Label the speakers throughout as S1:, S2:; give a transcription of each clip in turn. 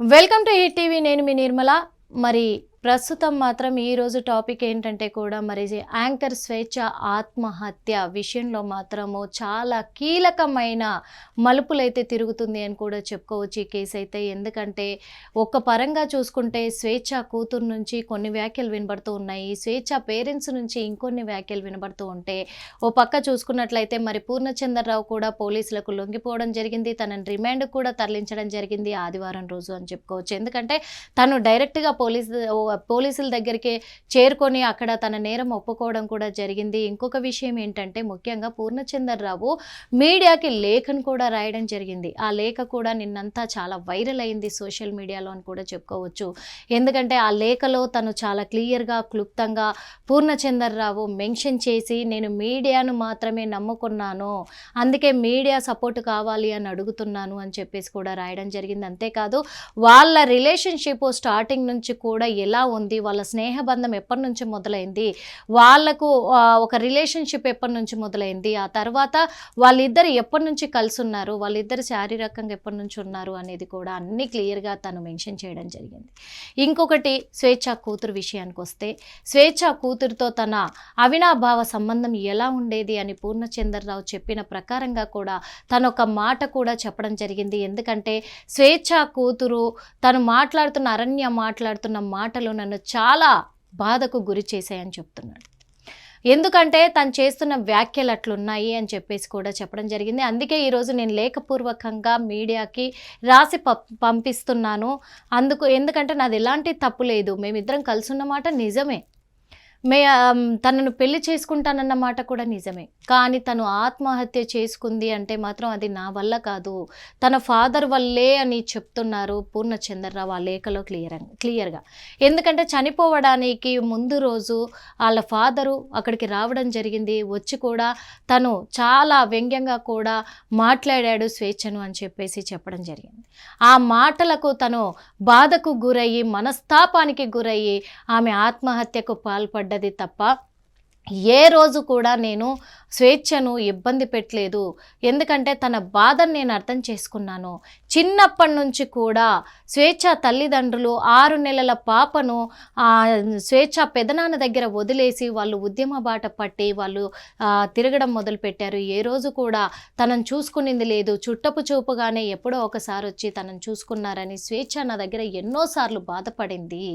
S1: Welcome to hit TV నేను మీ నిర్మల. మరి ప్రస్తుతం మాత్రం ఈరోజు టాపిక్ ఏంటంటే కూడా మరి యాంకర్ స్వేచ్ఛ ఆత్మహత్య విషయంలో మాత్రము చాలా కీలకమైన మలుపులైతే తిరుగుతుంది అని కూడా చెప్పుకోవచ్చు ఈ కేసు అయితే ఎందుకంటే ఒక పరంగా చూసుకుంటే స్వేచ్ఛ కూతురు నుంచి కొన్ని వ్యాఖ్యలు వినబడుతూ ఉన్నాయి. స్వేచ్ఛ పేరెంట్స్ నుంచి ఇంకొన్ని వ్యాఖ్యలు వినబడుతూ ఉంటే ఓ పక్క చూసుకున్నట్లయితే మరి పూర్ణచంద్రరావు కూడా పోలీసులకు లొంగిపోవడం జరిగింది. తనని రిమాండ్ కూడా తరలించడం జరిగింది ఆదివారం రోజు అని చెప్పుకోవచ్చు. ఎందుకంటే తను డైరెక్ట్గా పోలీస్ పోలీసుల దగ్గరికి చేరుకొని అక్కడ తన నేరం ఒప్పుకోవడం కూడా జరిగింది. ఇంకొక విషయం ఏంటంటే ముఖ్యంగా పూర్ణచందర్ రావు మీడియాకి లేఖను కూడా రాయడం జరిగింది. ఆ లేఖ కూడా నిన్నంతా చాలా వైరల్ అయింది సోషల్ మీడియాలో అని కూడా చెప్పుకోవచ్చు. ఎందుకంటే ఆ లేఖలో తను చాలా క్లియర్గా క్లుప్తంగా పూర్ణచందర్ రావు మెన్షన్ చేసి నేను మీడియాను మాత్రమే నమ్ముకున్నాను. అందుకే మీడియా సపోర్ట్ కావాలి అని అడుగుతున్నాను అని చెప్పేసి కూడా రాయడం జరిగింది. అంతేకాదు వాళ్ళ రిలేషన్షిప్ స్టార్టింగ్ నుంచి కూడా ఎలా ఉంది? వాళ్ళ స్నేహబంధం ఎప్పటి నుంచి మొదలైంది? వాళ్ళకు ఒక రిలేషన్షిప్ ఎప్పటి నుంచి మొదలైంది? ఆ తర్వాత వాళ్ళిద్దరు ఎప్పటి నుంచి కలిసి ఉన్నారు వాళ్ళిద్దరు శారీరకంగా ఎప్పటి నుంచి ఉన్నారు అనేది కూడా అన్ని క్లియర్గా తను మెన్షన్ చేయడం జరిగింది. ఇంకొకటి స్వేచ్ఛ కూతురు విషయానికి వస్తే స్వేచ్ఛ కూతురుతో తన అవినాభావ సంబంధం ఎలా ఉండేది అని పూర్ణచంద్రరావు చెప్పిన ప్రకారంగా కూడా తను ఒక మాట కూడా చెప్పడం జరిగింది. ఎందుకంటే స్వేచ్ఛ కూతురు తను మాట్లాడుతున్న అరణ్య మాట్లాడుతున్న మాటలు నన్ను చాలా బాధకు గురి చేశాయని చెప్తున్నాడు. ఎందుకంటే తను చేస్తున్న వ్యాఖ్యలు అట్లున్నాయి అని చెప్పేసి కూడా చెప్పడం జరిగింది. అందుకే ఈరోజు నేను లేఖపూర్వకంగా మీడియాకి రాసి పంపిస్తున్నాను. అందుకు ఎందుకంటే నాది ఎలాంటి తప్పు లేదు. మేమిద్దరం కలిసి ఉన్నమాట నిజమే. మే తనను పెళ్ళి చేసుకుంటానన్న మాట కూడా నిజమే. కానీ తను ఆత్మహత్య చేసుకుంది అంటే మాత్రం అది నా వల్ల కాదు. తన ఫాదర్ వల్లే అని చెప్తున్నారు పూర్ణచంద్రరావు ఆ లేఖలో క్లియర్ క్లియర్గా. ఎందుకంటే చనిపోవడానికి ముందు రోజు వాళ్ళ ఫాదరు అక్కడికి రావడం జరిగింది. వచ్చి కూడా తను చాలా వ్యంగ్యంగా కూడా మాట్లాడాడు స్వేచ్ఛను అని చెప్పేసి చెప్పడం జరిగింది. ఆ మాటలకు తను బాధకు గురయ్యి మనస్తాపానికి గురయ్యి ఆమె ఆత్మహత్యకు పాల్పడి పడ్డది తప్ప ఏ రోజు కూడా నేను స్వేచ్ఛను ఇబ్బంది పెట్టలేదు. ఎందుకంటే తన బాధను నేను అర్థం చేసుకున్నాను. చిన్నప్పటి నుంచి కూడా స్వేచ్ఛ తల్లిదండ్రులు ఆరు నెలల పాపను స్వేచ్ఛ పెదనాన్న దగ్గర వదిలేసి వాళ్ళు ఉద్యమ బాట పట్టి వాళ్ళు తిరగడం మొదలుపెట్టారు. ఏ రోజు కూడా తనను చూసుకునింది లేదు. చుట్టపు చూపుగానే ఎప్పుడో ఒకసారి వచ్చి తనను చూసుకున్నారని స్వేచ్ఛ నా దగ్గర ఎన్నోసార్లు బాధపడింది.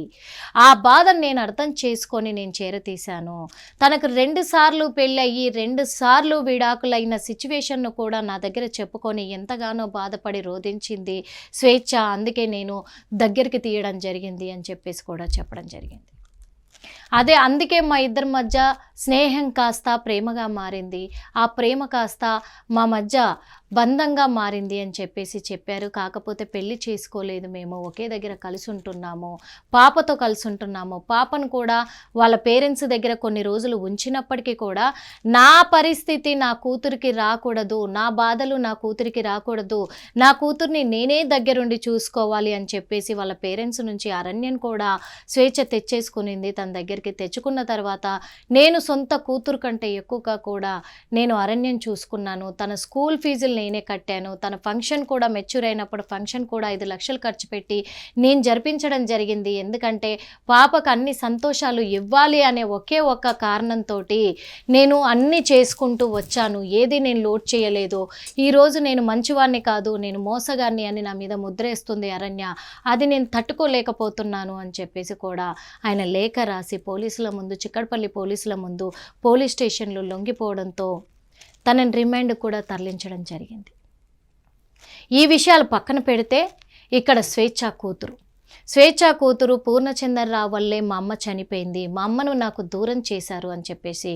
S1: ఆ బాధను నేను అర్థం చేసుకొని నేను చేరతీశాను. తనకు రెండు సార్లు అయ్యి రెండు సార్లు విడాకులైన సిచ్యువేషన్ను కూడా నా దగ్గర చెప్పుకొని ఎంతగానో బాధపడి రోధించింది స్వేచ్ఛ. అందుకే నేను దగ్గరికి తీయడం జరిగింది అని చెప్పేసి కూడా చెప్పడం జరిగింది. అదే అందుకే మా ఇద్దరి మధ్య స్నేహం కాస్త ప్రేమగా మారింది. ఆ ప్రేమ కాస్త మా మధ్య బంధంగా మారింది అని చెప్పేసి చెప్పారు. కాకపోతే పెళ్ళి చేసుకోలేదు మేము. ఒకే దగ్గర కలిసి ఉంటున్నాము. పాపతో కలిసి ఉంటున్నాము. పాపను కూడా వాళ్ళ పేరెంట్స్ దగ్గర కొన్ని రోజులు ఉంచినప్పటికీ కూడా నా పరిస్థితి నా కూతురికి రాకూడదు నా బాధలు నా కూతురికి రాకూడదు నా కూతుర్ని నేనే దగ్గరుండి చూసుకోవాలి అని చెప్పేసి వాళ్ళ పేరెంట్స్ నుంచి అరణ్యం కూడా స్వేచ్ఛ తెచ్చేసుకునింది తన దగ్గరికి తెచ్చుకున్న తర్వాత నేను సొంత కూతురు కంటే ఎక్కువగా కూడా నేను అరణ్యం చూసుకున్నాను. తన స్కూల్ ఫీజులు నేనే కట్టాను. తన ఫంక్షన్ కూడా మెచ్యూర్ అయినప్పుడు ఫంక్షన్ కూడా ఐదు లక్షలు ఖర్చు పెట్టి నేను జరిపించడం జరిగింది. ఎందుకంటే పాపకు అన్ని సంతోషాలు ఇవ్వాలి అనే ఒకే ఒక్క కారణంతో నేను అన్ని చేసుకుంటూ వచ్చాను. ఏది నేను లోడ్ చేయలేదు. ఈరోజు నేను మంచివాణ్ణి కాదు నేను మోసగాన్ని అని నా మీద ముద్రేస్తుంది అరణ్య. అది నేను తట్టుకోలేకపోతున్నాను అని చెప్పేసి కూడా ఆయన లేఖ రాసి పోలీసుల ముందు చిక్కడపల్లి పోలీసుల ముందు పోలీస్ స్టేషన్లో లొంగిపోవడంతో తనని రిమాండ్ కూడా తరలించడం జరిగింది. ఈ విషయాలు పక్కన పెడితే ఇక్కడ స్వేచ్ఛ కూతురు. స్వేచ్ఛ కూతురు పూర్ణచంద్రరావు వల్లే మా అమ్మ చనిపోయింది మా అమ్మను నాకు దూరం చేశారు అని చెప్పేసి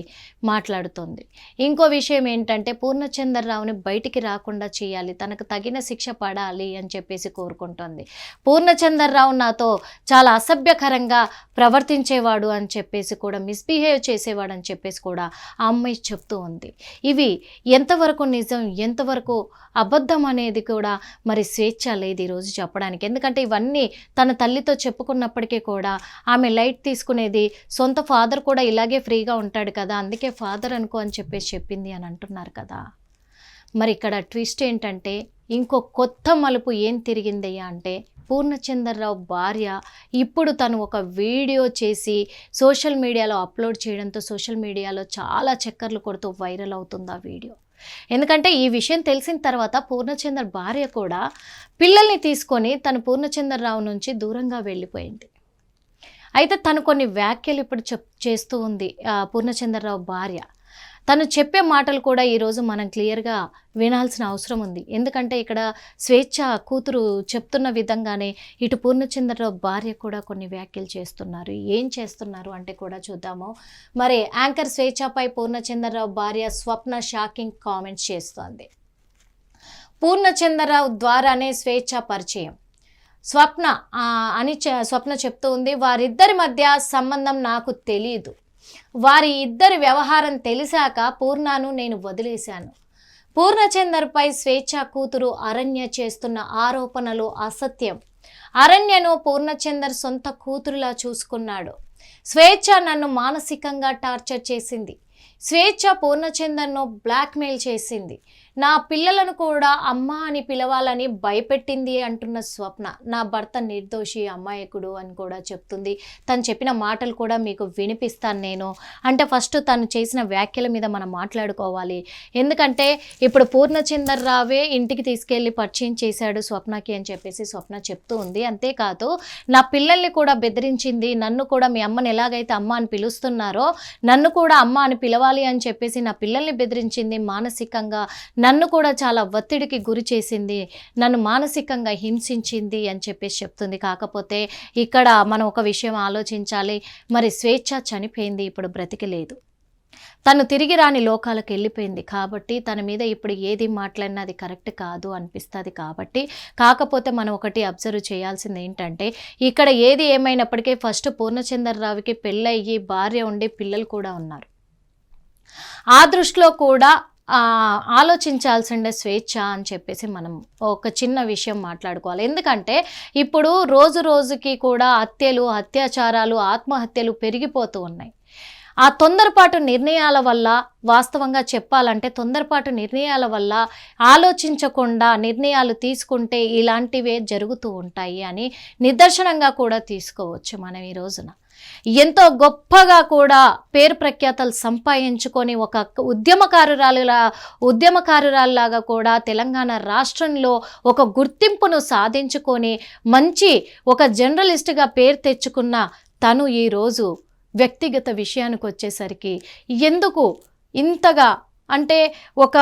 S1: మాట్లాడుతోంది. ఇంకో విషయం ఏంటంటే పూర్ణచంద్రరావుని బయటికి రాకుండా చేయాలి తనకు తగిన శిక్ష పడాలి అని చెప్పేసి కోరుకుంటోంది. పూర్ణచంద్రరావు నాతో చాలా అసభ్యకరంగా ప్రవర్తించేవాడు అని చెప్పేసి కూడా మిస్బిహేవ్ చేసేవాడు అని చెప్పేసి కూడా ఆ అమ్మాయి చెప్తూ ఉంది. ఇవి ఎంతవరకు నిజం ఎంతవరకు అబద్ధం అనేది కూడా మరి స్వేచ్ఛ లేదు ఈరోజు చెప్పడానికి. ఎందుకంటే ఇవన్నీ తన తల్లితో చెప్పుకున్నప్పటికీ కూడా ఆమె లైట్ తీసుకునేది సొంత ఫాదర్ కూడా ఇలాగే ఫ్రీగా ఉంటాడు కదా అందుకే ఫాదర్ అనుకో అని చెప్పేసి చెప్పింది అని అంటున్నారు కదా. మరి ఇక్కడ ట్విస్ట్ ఏంటంటే ఇంకో కొత్త మలుపు ఏం తిరిగిందయ్యా అంటే పూర్ణచంద్రరావు భార్య ఇప్పుడు తను ఒక వీడియో చేసి సోషల్ మీడియాలో అప్లోడ్ చేయడంతో సోషల్ మీడియాలో చాలా చక్కర్లు కొడుతూ వైరల్ అవుతుంది ఆ వీడియో. ఎందుకంటే ఈ విషయం తెలిసిన తర్వాత పూర్ణచందర్ భార్య కూడా పిల్లల్ని తీసుకొని తను పూర్ణచంద్రరావు నుంచి దూరంగా వెళ్ళిపోయింది. అయితే తను కొన్ని వ్యాఖ్యలు ఇప్పుడు చెప్ చేస్తూ ఉంది ఆ, పూర్ణచంద్రరావు భార్య. తను చెప్పే మాటలు కూడా ఈరోజు మనం క్లియర్గా వినాల్సిన అవసరం ఉంది. ఎందుకంటే ఇక్కడ స్వేచ్ఛ కూతురు చెప్తున్న విధంగానే ఇటు పూర్ణచంద్రరావు భార్య కూడా కొన్ని వ్యాఖ్యలు చేస్తున్నారు. ఏం చేస్తున్నారు అంటే కూడా చూద్దాము. మరి యాంకర్ స్వేచ్ఛపై పూర్ణచంద్రరావు భార్య స్వప్న షాకింగ్ కామెంట్స్ చేస్తోంది. పూర్ణచంద్రరావు ద్వారానే స్వేచ్ఛ పరిచయం. స్వప్న అని చె- స్వప్న చెప్తూ ఉంది వారిద్దరి మధ్య సంబంధం నాకు తెలియదు వారి ఇద్దరి వ్యవహారం తెలిసాక పూర్ణను నేను వదిలేశాను. పూర్ణచందర్పై స్వేచ్ఛ కూతురు అరణ్య చేస్తున్న ఆరోపణలు అసత్యం. అరణ్యను పూర్ణచందర్ సొంత కూతురులా చూసుకున్నాడు. స్వేచ్ఛ నన్ను మానసికంగా టార్చర్ చేసింది. స్వేచ్ఛ పూర్ణచందర్ను బ్లాక్మెయిల్ చేసింది. నా పిల్లలను కూడా అమ్మ అని పిలవాలని భయపెట్టింది అంటున్న స్వప్న. నా భర్త నిర్దోషి అమాయకుడు అని కూడా చెప్తుంది. తను చెప్పిన మాటలు కూడా మీకు వినిపిస్తాను నేను. అంటే ఫస్ట్ తను చేసిన వ్యాఖ్యల మీద మనం మాట్లాడుకోవాలి. ఎందుకంటే ఇప్పుడు పూర్ణచందర్ రావే ఇంటికి తీసుకెళ్ళి పరిచయం చేశాడు స్వప్నకి అని చెప్పేసి స్వప్న చెప్తూ ఉంది. అంతేకాదు నా పిల్లల్ని కూడా బెదిరించింది నన్ను కూడా మీ అమ్మని ఎలాగైతే అమ్మ అని పిలుస్తున్నారో నన్ను కూడా అమ్మ అని పిలవాలి అని చెప్పేసి నా పిల్లల్ని బెదిరించింది మానసికంగా నన్ను కూడా చాలా ఒత్తిడికి గురి చేసింది నన్ను మానసికంగా హింసించింది అని చెప్పేసి చెప్తుంది. కాకపోతే ఇక్కడ మనం ఒక విషయం ఆలోచించాలి మరి స్వేచ్ఛ చనిపోయింది ఇప్పుడు బ్రతికి లేదు. తను తిరిగి రాని లోకాలకు వెళ్ళిపోయింది కాబట్టి తన మీద ఇప్పుడు ఏది మాట్లాడినా అది కరెక్ట్ కాదు అనిపిస్తుంది కాబట్టి. కాకపోతే మనం ఒకటి అబ్జర్వ్ చేయాల్సింది ఏంటంటే ఇక్కడ ఏది ఏమైనప్పటికీ ఫస్ట్ పూర్ణచంద్రరావుకి పెళ్ళయ్యి భార్య ఉండి పిల్లలు కూడా ఉన్నారు. ఆ దృష్టిలో కూడా ఆలోచించాల్సిండే స్వేచ్ఛ అని చెప్పేసి మనం ఒక చిన్న విషయం మాట్లాడుకోవాలి. ఎందుకంటే ఇప్పుడు రోజు రోజుకి కూడా హత్యలు అత్యాచారాలు ఆత్మహత్యలు పెరిగిపోతూ ఉన్నాయి. ఆ తొందరపాటు నిర్ణయాల వల్ల వాస్తవంగా చెప్పాలంటే తొందరపాటు నిర్ణయాల వల్ల ఆలోచించకుండా నిర్ణయాలు తీసుకుంటే ఇలాంటివే జరుగుతూ ఉంటాయి అని నిదర్శనంగా కూడా తీసుకోవచ్చు మనం ఈ రోజున. ఎంతో గొప్పగా కూడా పేరు ప్రఖ్యాతలు సంపాదించుకొని ఒక ఉద్యమకారురాలులా ఉద్యమకారురాలులాగా కూడా తెలంగాణ రాష్ట్రంలో ఒక గుర్తింపును సాధించుకొని మంచి ఒక జర్నలిస్ట్గా పేరు తెచ్చుకున్న తను ఈరోజు వ్యక్తిగత విషయానికి వచ్చేసరికి ఎందుకు ఇంతగా అంటే ఒక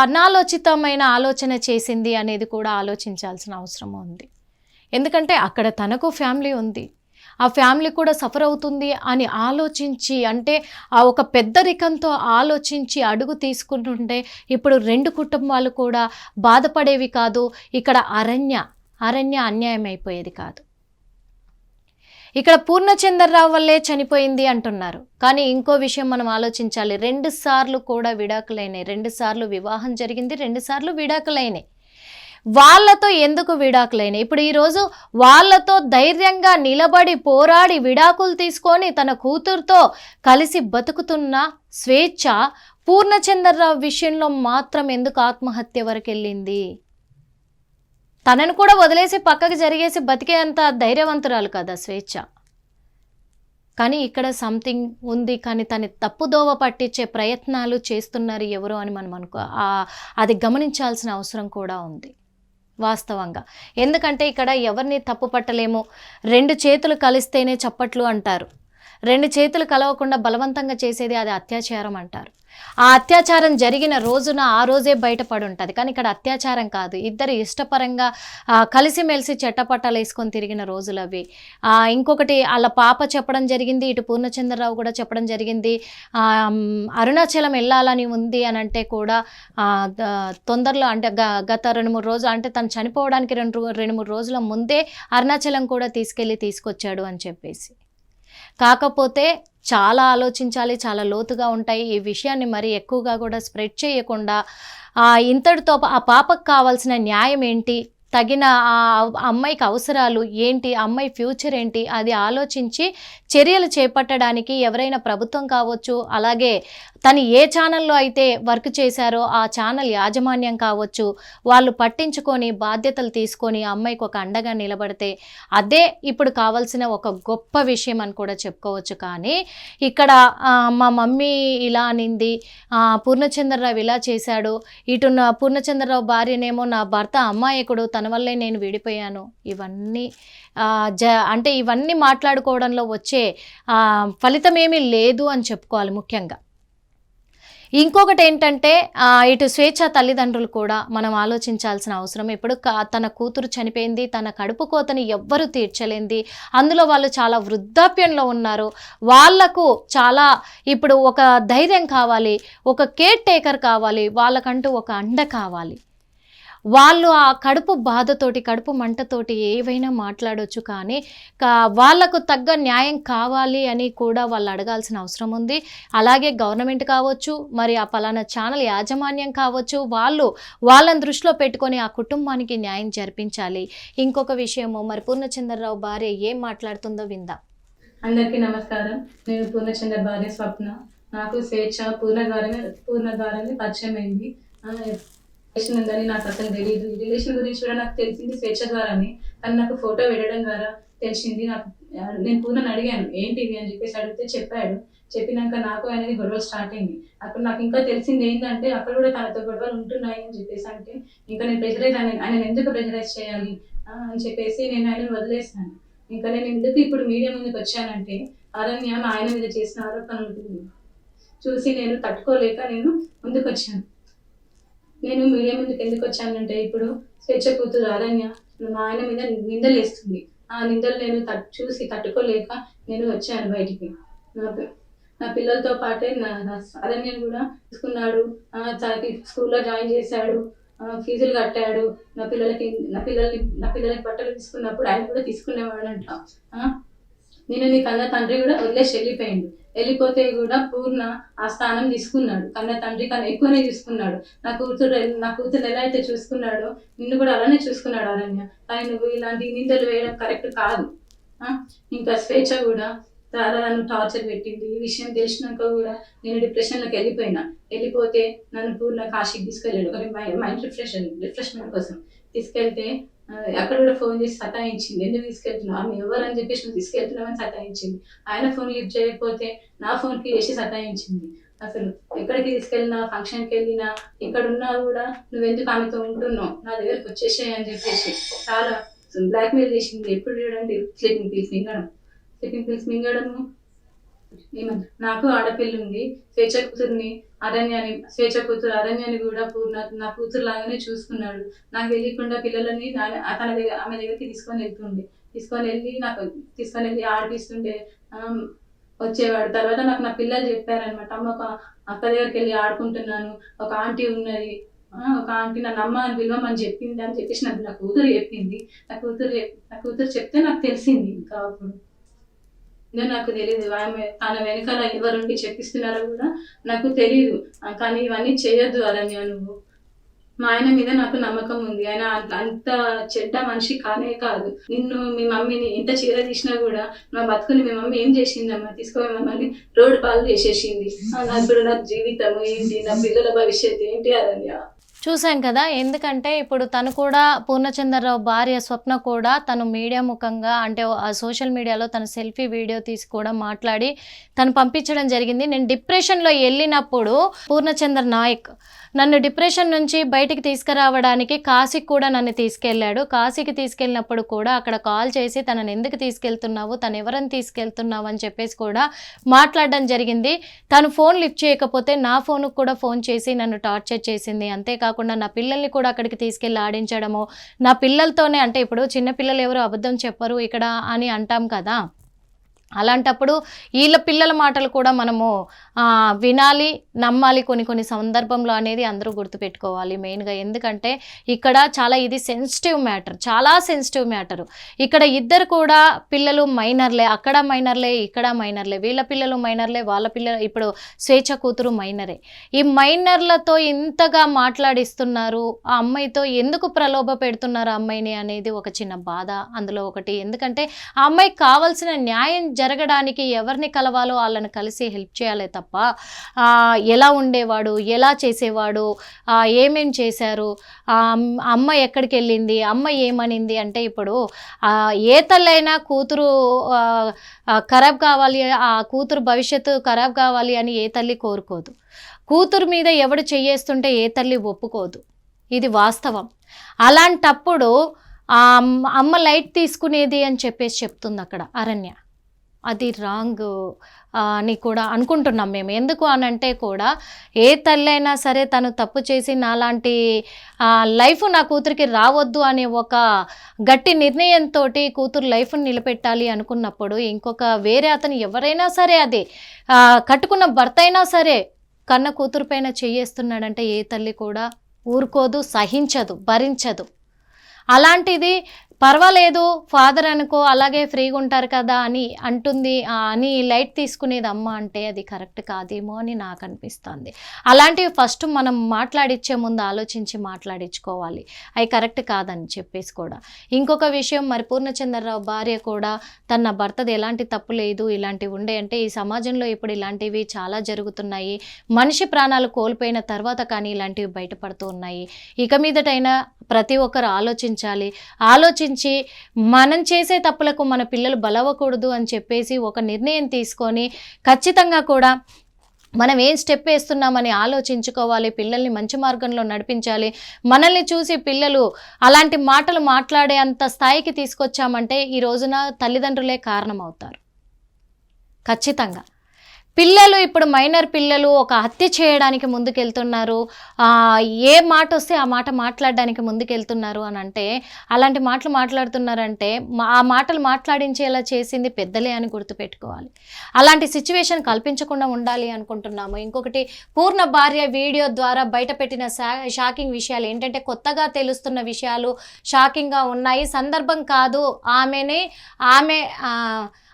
S1: అనాలోచితమైన ఆలోచన చేసింది అనేది కూడా ఆలోచించాల్సిన అవసరం ఉంది. ఎందుకంటే అక్కడ తనకు ఫ్యామిలీ ఉంది. ఆ ఫ్యామిలీ కూడా సఫర్ అవుతుంది అని ఆలోచించి అంటే ఆ ఒక పెద్దరికంతో ఆలోచించి అడుగు తీసుకుంటుంటే ఇప్పుడు రెండు కుటుంబాలు కూడా బాధపడేవి కాదు. ఇక్కడ అరణ్య అరణ్య అన్యాయం అయిపోయేది కాదు. ఇక్కడ పూర్ణచంద్రరావు వల్లే చనిపోయింది అంటున్నారు. కానీ ఇంకో విషయం మనం ఆలోచించాలి. రెండు సార్లు కూడా విడాకులైనాయి. రెండు సార్లు వివాహం జరిగింది రెండు సార్లు విడాకులైనాయి. వాళ్ళతో ఎందుకు విడాకులైనాయి? ఇప్పుడు ఈరోజు వాళ్ళతో ధైర్యంగా నిలబడి పోరాడి విడాకులు తీసుకొని తన కూతురుతో కలిసి బతుకుతున్న స్వేచ్ఛ పూర్ణచంద్రరావు విషయంలో మాత్రం ఎందుకు ఆత్మహత్య వరకు వెళ్ళింది తనను కూడా వదిలేసి పక్కకి జరిగేసి బతికేంత ధైర్యవంతురాలు కదా స్వేచ్ఛ? కానీ ఇక్కడ సంథింగ్ ఉంది కానీ తను తప్పుదోవ పట్టించే ప్రయత్నాలు చేస్తున్నారు ఎవరు అని మనం అనుకో అది గమనించాల్సిన అవసరం కూడా ఉంది. వాస్తవంగా. ఎందుకంటే ఇక్కడ ఎవరిని తప్పు పట్టలేము? రెండు చేతులు కలిస్తేనే చప్పట్లు అంటారు. రెండు చేతులు కలవకుండా బలవంతంగా చేసేది అది అత్యాచారం అంటారు. ఆ అత్యాచారం జరిగిన రోజున ఆ రోజే బయటపడి ఉంటుంది కానీ ఇక్కడ అత్యాచారం కాదు. ఇద్దరు ఇష్టపరంగా కలిసిమెలిసి చెట్టపట్టాలు వేసుకొని తిరిగిన రోజులు అవి. ఇంకొకటి వాళ్ళ పాప చెప్పడం జరిగింది ఇటు పూర్ణచంద్రరావు కూడా చెప్పడం జరిగింది. అరుణాచలం వెళ్ళాలని ఉంది అని అంటే కూడా తొందరలో అంటే గ- గత రెండు మూడు రోజులు అంటే తను చనిపోవడానికి రెండు రెండు మూడు రోజుల ముందే అరుణాచలం కూడా తీసుకెళ్ళి తీసుకొచ్చాడు అని చెప్పేసి. కాకపోతే చాలా ఆలోచించాలి చాలా లోతుగా ఉంటాయి. ఈ విషయాన్ని మరి ఎక్కువగా కూడా స్ప్రెడ్ చేయకుండా ఆ, ఇంతటితో ఆ పాపకు కావాల్సిన న్యాయం ఏంటి? తగిన ఆ అమ్మాయికి అవసరాలు ఏంటి? ఆ అమ్మాయి ఫ్యూచర్ ఏంటి? అది ఆలోచించి చర్యలు చేపట్టడానికి ఎవరైనా ప్రభుత్వం కావచ్చు అలాగే తను ఏ ఛానల్లో అయితే వర్క్ చేశారో ఆ ఛానల్ యాజమాన్యం కావచ్చు వాళ్ళు పట్టించుకొని బాధ్యతలు తీసుకొని ఆ అమ్మాయికి ఒక అండగా నిలబడితే అదే ఇప్పుడు కావాల్సిన ఒక గొప్ప విషయం అని కూడా చెప్పుకోవచ్చు. కానీ ఇక్కడ మా మమ్మీ ఇలా అనింది పూర్ణచంద్రరావు ఇలా చేశాడు ఇటు నా పూర్ణచంద్రరావు భార్యనేమో నా భర్త అమ్మాయకుడు తన వల్లే నేను విడిపోయాను. ఇవన్నీ జ అంటే ఇవన్నీ మాట్లాడుకోవడంలో వచ్చే ఫలితం ఏమీ లేదు అని చెప్పుకోవాలి ముఖ్యంగా. ఇంకొకటి ఏంటంటే ఇటు స్వేచ్ఛ తల్లిదండ్రులు కూడా మనం ఆలోచించాల్సిన అవసరం. ఇప్పుడు తన కూతురు చనిపోయింది తన కడుపు కోతని ఎవ్వరూ తీర్చలేంది. అందులో వాళ్ళు చాలా వృద్ధాప్యంలో ఉన్నారు. వాళ్ళకు చాలా ఇప్పుడు ఒక ధైర్యం కావాలి ఒక కేర్ టేకర్ కావాలి వాళ్ళకంటూ ఒక అండ కావాలి. వాళ్ళు ఆ కడుపు బాధతోటి కడుపు మంటతోటి ఏవైనా మాట్లాడవచ్చు కానీ కా- వాళ్ళకు తగ్గ న్యాయం కావాలి అని కూడా వాళ్ళు అడగాల్సిన అవసరం ఉంది. అలాగే గవర్నమెంట్ కావచ్చు మరి ఆ పలానా ఛానల్ యాజమాన్యం కావచ్చు వాళ్ళు వాళ్ళని దృష్టిలో పెట్టుకొని ఆ కుటుంబానికి న్యాయం జరిపించాలి. ఇంకొక విషయము మరి పూర్ణచంద్రరావు భార్య ఏం మాట్లాడుతుందో విందాం.
S2: అందరికీ నమస్కారం. నేను పూర్ణచంద్ర భార్య స్వప్న. నాకు స్వేచ్ఛ పూర్ణ ద్వారానే పూర్ణ ద్వారానే పరిచయం అయింది రిలేషన్ ఉందని నాకు అసలు తెలియదు ఈ రిలేషన్ గురించి కూడా నాకు తెలిసింది స్వేచ్ఛ ద్వారానే. తను నాకు ఫోటో పెట్టడం ద్వారా తెలిసింది. నాకు నేను పూర్ణని అడిగాను ఏంటి ఇది అని చెప్పేసి అడిగితే చెప్పాడు. చెప్పినాక నాకు అనేది గొడవ స్టార్ట్ అయింది. అక్కడ నాకు ఇంకా తెలిసింది ఏంటంటే అక్కడ కూడా తనతో గొడవలు ఉంటున్నాయి అని చెప్పేసి అంటే ఇంకా నేను ప్రెజరైజ్ ఆయన ఆయన ఎందుకు ప్రెజరైజ్ చేయాలి? అని చెప్పేసి నేను ఆయన వదిలేసాను. ఇంకా నేను ఎందుకు ఇప్పుడు మీడియా ముందుకు వచ్చానంటే అరణ్య ఆయన మీద చేసిన ఆరోపణలు చూసి నేను తట్టుకోలేక నేను ముందుకు వచ్చాను. నేను మీడియా ముందుకు ఎందుకు వచ్చానంటే ఇప్పుడు స్వేచ్ఛ కూతురు అరణ్య మా ఆయన మీద నిందలేస్తుంది. ఆ నిందలు నేను తట్ చూసి తట్టుకోలేక నేను వచ్చాను బయటికి. నా నా పిల్లలతో పాటే నా అరణ్యను కూడా తీసుకున్నాడు. స్కూల్లో జాయిన్ చేశాడు. ఫీజులు కట్టాడు. నా పిల్లలకి నా పిల్లలకి నా పిల్లలకి బట్టలు తీసుకున్నప్పుడు ఆయన కూడా తీసుకునేవాడు అంట నేను నీ కన్న తండ్రి కూడా వదిలేసి వెళ్ళిపోయింది వెళ్ళిపోతే కూడా పూర్ణ ఆ స్థానం తీసుకున్నాడు. కన్న తండ్రి కన్నా ఎక్కువనే తీసుకున్నాడు నా కూతురు నా కూతురు ఎలా అయితే చూసుకున్నాడో నిన్ను కూడా అలానే చూసుకున్నాడు అరణ్య కానీ నువ్వు ఇలాంటి నిందలు వేయడం కరెక్ట్ కాదు. ఇంకా స్వేచ్ఛ కూడా చాలా నన్ను టార్చర్ పెట్టింది. ఈ విషయం తెలిసినాక కూడా నేను డిప్రెషన్లోకి వెళ్ళిపోయినా. వెళ్ళిపోతే నన్ను పూర్ణ కాశీకి తీసుకెళ్ళాడు. మై- మైండ్ రిఫ్రెషన్ రిఫ్రెష్మెంట్ కోసం తీసుకెళ్తే అక్కడ కూడా ఫోన్ చేసి సతాయించింది. ఎందుకు తీసుకెళ్తున్నావు? ఆమె ఎవరని చెప్పేసి నువ్వు తీసుకెళ్తున్నామని సతాయించింది. ఆయన ఫోన్ లిఫ్ట్ చేయకపోతే నా ఫోన్కి చేసి సతాయించింది. అసలు ఎక్కడికి తీసుకెళ్ళినా ఫంక్షన్కి వెళ్ళినా ఇక్కడ ఉన్నా కూడా నువ్వు ఎందుకు ఆమెతో ఉంటున్నావు? నా దగ్గరకు వచ్చేసాయి అని చెప్పేసి చాలా బ్లాక్మెయిల్ చేసింది. ఎప్పుడు చూడండి స్లీపింగ్ పిల్స్ మింగడం. స్లీపింగ్ పిల్స్ మింగడము నాకు ఆడపిల్ల ఉంది స్వేచ్ఛ కూతుర్ని అరణ్యాన్ని స్వేచ్ఛ కూతురు అరణ్యాన్ని కూడా పూర్ణ నా కూతురు లాగానే చూసుకున్నాడు. నాకు తెలియకుండా పిల్లలని తన దగ్గర ఆమె దగ్గరికి తీసుకొని వెళ్తుండే. తీసుకొని వెళ్ళి నాకు తీసుకొని వెళ్ళి ఆడిపిస్తుండే. వచ్చేవాడు. తర్వాత నాకు నా పిల్లలు చెప్పారనమాట అమ్మ ఒక అక్క దగ్గరికి వెళ్ళి ఆడుకుంటున్నాను. ఒక ఆంటీ ఉన్నది. ఆ, ఒక ఆంటీ నన్ను అమ్మ అని పిలవమని చెప్పింది అని చెప్పేసి నాకు నా కూతురు చెప్పింది. నా కూతురు నా కూతురు చెప్తే నాకు తెలిసింది ఇంకా అప్పుడు. ఉందో నాకు తెలియదు ఆమె తన వెనకాల ఎవరుండి చెప్పిస్తున్నారో కూడా నాకు తెలియదు కానీ ఇవన్నీ చేయొద్దు అరణ్య నువ్వు. మా ఆయన మీద నాకు నమ్మకం ఉంది. ఆయన అంత అంత చెడ్డ మనిషి కానే కాదు. నిన్ను మీ మమ్మీని ఎంత చీర తీసినా కూడా మా బతుకుని మీ మమ్మీ ఏం చేసిందమ్మా? తీసుకొని మమ్మల్ని రోడ్డు పాలు చేసేసింది. నాకు నా ఇప్పుడు నా జీవితం ఏంటి? నా పిల్లల భవిష్యత్తు ఏంటి అరణ్య?
S1: చూసాం కదా ఎందుకంటే ఇప్పుడు తను కూడా పూర్ణచంద్రరావు భార్య స్వప్న కూడా తను మీడియా ముఖంగా అంటే సోషల్ మీడియాలో తన సెల్ఫీ వీడియో తీసి కూడా మాట్లాడి తను పంపించడం జరిగింది. నేను డిప్రెషన్లో వెళ్ళినప్పుడు పూర్ణచంద్ర నాయక్ నన్ను డిప్రెషన్ నుంచి బయటికి తీసుకురావడానికి కాశీకి కూడా నన్ను తీసుకెళ్ళాడు. కాశీకి తీసుకెళ్ళినప్పుడు కూడా అక్కడ కాల్ చేసి తనని ఎందుకు తీసుకెళ్తున్నావు? తను ఎవరని తీసుకెళ్తున్నావు? అని చెప్పేసి కూడా మాట్లాడడం జరిగింది. తను ఫోన్ లిఫ్ట్ చేయకపోతే నా ఫోన్కు కూడా ఫోన్ చేసి నన్ను టార్చర్ చేసింది. అంతేకాకుండా నా పిల్లల్ని కూడా అక్కడికి తీసుకెళ్ళి ఆడించడము నా పిల్లలతోనే అంటే ఇప్పుడు చిన్న పిల్లలు ఎవరు అబద్ధం చెప్పరు ఇక్కడ అని అంటాం కదా. అలాంటప్పుడు వీళ్ళ పిల్లల మాటలు కూడా మనము వినాలి నమ్మాలి కొన్ని కొన్ని సందర్భంలో అనేది అందరూ గుర్తుపెట్టుకోవాలి మెయిన్గా. ఎందుకంటే ఇక్కడ చాలా ఇది సెన్సిటివ్ మ్యాటర్ చాలా సెన్సిటివ్ మ్యాటర్. ఇక్కడ ఇద్దరు కూడా పిల్లలు మైనర్లే అక్కడ మైనర్లే ఇక్కడ మైనర్లే వీళ్ళ పిల్లలు మైనర్లే వాళ్ళ పిల్లలు ఇప్పుడు స్వేచ్ఛ కూతురు మైనరే. ఈ మైనర్లతో ఇంతగా మాట్లాడిస్తున్నారు ఆ అమ్మాయితో ఎందుకు ప్రలోభ పెడుతున్నారు అమ్మాయిని అనేది ఒక చిన్న బాధ అందులో ఒకటి. ఎందుకంటే ఆ అమ్మాయికి కావాల్సిన న్యాయం జరగడానికి ఎవరిని కలవాలో వాళ్ళని కలిసి హెల్ప్ చేయాలి తప్ప ఎలా ఉండేవాడు ఎలా చేసేవాడు ఏమేం చేశారు అమ్మ ఎక్కడికి వెళ్ళింది అమ్మ ఏమనింది అంటే ఇప్పుడు ఏ తల్లైనా కూతురు ఖరాబ్ కావాలి ఆ కూతురు భవిష్యత్తు ఖరాబ్ కావాలి అని ఏ తల్లి కోరుకోదు. కూతురు మీద ఎవడు చేయేస్తుంటే ఏ తల్లి ఒప్పుకోదు. ఇది వాస్తవం. అలాంటప్పుడు అమ్మ లైట్ తీసుకునేది అని చెప్పేసి చెప్తుంది అక్కడ అరణ్య. అది రాంగ్ అని కూడా అనుకుంటున్నాం మేము. ఎందుకు అని అంటే కూడా ఏ తల్లి అయినా సరే తను తప్పు చేసి నాలాంటి లైఫ్ నా కూతురికి రావద్దు అనే ఒక గట్టి నిర్ణయంతో కూతురు లైఫ్ని నిలబెట్టాలి అనుకున్నప్పుడు ఇంకొక వేరే అతను ఎవరైనా సరే అది కట్టుకున్న భర్త అయినా సరే కన్న కూతురు పైన చేయేస్తున్నాడంటే ఏ తల్లి కూడా ఊరుకోదు సహించదు భరించదు. అలాంటిది పర్వాలేదు ఫాదర్ అనుకో అలాగే ఫ్రీగా ఉంటారు కదా అని అంటుంది. అని లైట్ తీసుకునేది అమ్మ అంటే అది కరెక్ట్ కాదేమో అని నాకు అనిపిస్తుంది. అలాంటివి ఫస్ట్ మనం మాట్లాడిచ్చే ముందు ఆలోచించి మాట్లాడించుకోవాలి అవి కరెక్ట్ కాదని చెప్పేసి కూడా. ఇంకొక విషయం మరి పూర్ణచంద్రరావు భార్య కూడా తన భర్తది ఎలాంటి తప్పు లేదు ఇలాంటివి ఉండే అంటే ఈ సమాజంలో ఇప్పుడు ఇలాంటివి చాలా జరుగుతున్నాయి. మనిషి ప్రాణాలు కోల్పోయిన తర్వాత కానీ ఇలాంటివి బయటపడుతూ ఉన్నాయి. ఇక మీదటైనా ప్రతి ఒక్కరు ఆలోచించాలి. ఆలోచించి మనం చేసే తప్పులకు మన పిల్లలు బలవకూడదు అని చెప్పేసి ఒక నిర్ణయం తీసుకొని ఖచ్చితంగా కూడా మనం ఏం స్టెప్ వేస్తున్నామని ఆలోచించుకోవాలి. పిల్లల్ని మంచి మార్గంలో నడిపించాలి. మనల్ని చూసి పిల్లలు అలాంటి మాటలు మాట్లాడే అంత స్థాయికి తీసుకొచ్చామంటే ఈ రోజున తల్లిదండ్రులే కారణమవుతారు. ఖచ్చితంగా. పిల్లలు ఇప్పుడు మైనర్ పిల్లలు ఒక హత్య చేయడానికి ముందుకెళ్తున్నారు. ఏ మాట వస్తే ఆ మాట మాట్లాడడానికి ముందుకెళ్తున్నారు అని అంటే అలాంటి మాటలు మాట్లాడుతున్నారంటే మా- ఆ మాటలు మాట్లాడించేలా చేసింది పెద్దలే అని గుర్తుపెట్టుకోవాలి. అలాంటి సిచ్యువేషన్ కల్పించకుండా ఉండాలి అనుకుంటున్నాము. ఇంకొకటి పూర్ణ భార్య వీడియో ద్వారా బయటపెట్టిన శా- షాకింగ్ విషయాలు ఏంటంటే కొత్తగా తెలుస్తున్న విషయాలు షాకింగ్గా ఉన్నాయి. సందర్భం కాదు. ఆమెని ఆమె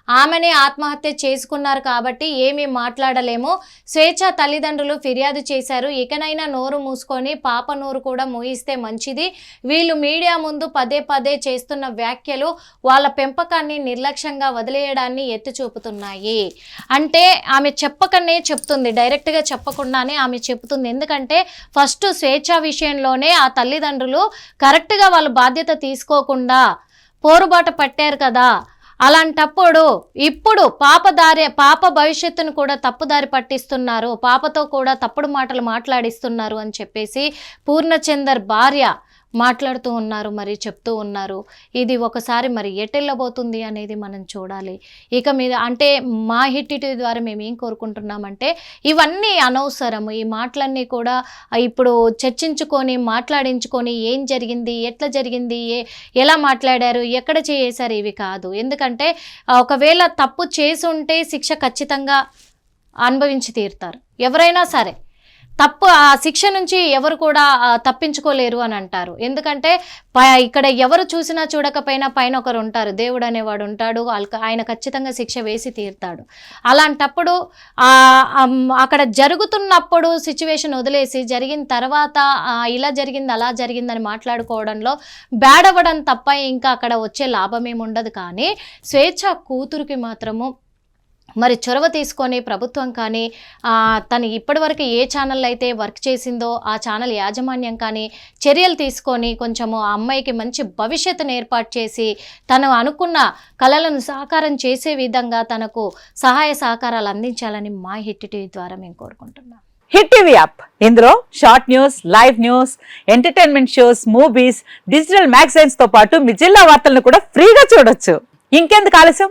S1: ఆమెనే ఆత్మహత్య చేసుకున్నారు కాబట్టి ఏమీ మాట్లాడలేము. స్వేచ్ఛ తల్లిదండ్రులు ఫిర్యాదు చేశారు. ఇకనైనా నోరు మూసుకొని పాప నోరు కూడా మూయిస్తే మంచిది. వీళ్ళు మీడియా ముందు పదే పదే చేస్తున్న వ్యాఖ్యలు వాళ్ళ పెంపకాన్ని నిర్లక్ష్యంగా వదిలేయడాన్ని ఎత్తి చూపుతున్నాయి. అంటే ఆమె చెప్పకనే చెప్తుంది. డైరెక్ట్గా చెప్పకుండానే ఆమె చెప్తుంది. ఎందుకంటే ఫస్ట్ స్వేచ్ఛ విషయంలోనే ఆ తల్లిదండ్రులు కరెక్ట్గా వాళ్ళు బాధ్యత తీసుకోకుండా పోరుబాట పట్టారు కదా. అలాంటప్పుడు ఇప్పుడు పాపదారి పాప భవిష్యత్తును కూడా తప్పుదారి పట్టిస్తున్నారు. పాపతో కూడా తప్పుడు మాటలు మాట్లాడిస్తున్నారు అని చెప్పేసి పూర్ణచందర్ భార్య మాట్లాడుతూ ఉన్నారు మరి చెప్తూ ఉన్నారు. ఇది ఒకసారి మరి ఎటెళ్ళబోతుంది అనేది మనం చూడాలి. ఇక మీద అంటే మా హిట్ ఇటు ద్వారా మేము ఏం కోరుకుంటున్నామంటే ఇవన్నీ అనవసరము ఈ మాటలన్నీ కూడా ఇప్పుడు చర్చించుకొని మాట్లాడించుకొని ఏం జరిగింది ఎట్లా జరిగింది ఏ ఎలా మాట్లాడారు ఎక్కడ చేసారు ఇవి కాదు. ఎందుకంటే ఒకవేళ తప్పు చేసి ఉంటే శిక్ష ఖచ్చితంగా అనుభవించి తీరుతారు. ఎవరైనా సరే. తప్పు ఆ శిక్ష నుంచి ఎవరు కూడా తప్పించుకోలేరు అని అంటారు. ఎందుకంటే ఇక్కడ ఎవరు చూసినా చూడకపోయినా పైన ఒకరు ఉంటారు. దేవుడు అనేవాడు ఉంటాడు. ఆయన ఖచ్చితంగా శిక్ష వేసి తీరుతాడు. అలాంటప్పుడు అక్కడ జరుగుతున్నప్పుడు సిచ్యువేషన్ వదిలేసి జరిగిన తర్వాత ఇలా జరిగింది అలా జరిగిందని మాట్లాడుకోవడంలో బ్యాడ్ అవ్వడం తప్ప ఇంకా అక్కడ వచ్చే లాభం ఏమి ఉండదు కానీ స్వేచ్ఛ కూతురికి మాత్రము మరి చొరవ తీసుకొని ప్రభుత్వం కానీ తను ఇప్పటివరకు ఏ ఛానల్ అయితే వర్క్ చేసిందో ఆ ఛానల్ యాజమాన్యం కానీ చర్యలు తీసుకొని కొంచెము ఆ అమ్మాయికి మంచి భవిష్యత్తును ఏర్పాటు చేసి తను అనుకున్న కళలను సాకారం చేసే విధంగా తనకు సహాయ సహకారాలు అందించాలని మా హిట్ టీవీ ద్వారా మేము కోరుకుంటున్నాం.
S3: Hit TV app. ఇందులో short news live news entertainment shows movies digital మ్యాగజైన్స్తో పాటు మీ జిల్లా వార్తలను కూడా ఫ్రీగా చూడొచ్చు. ఇంకెందుకు ఆలస్యం?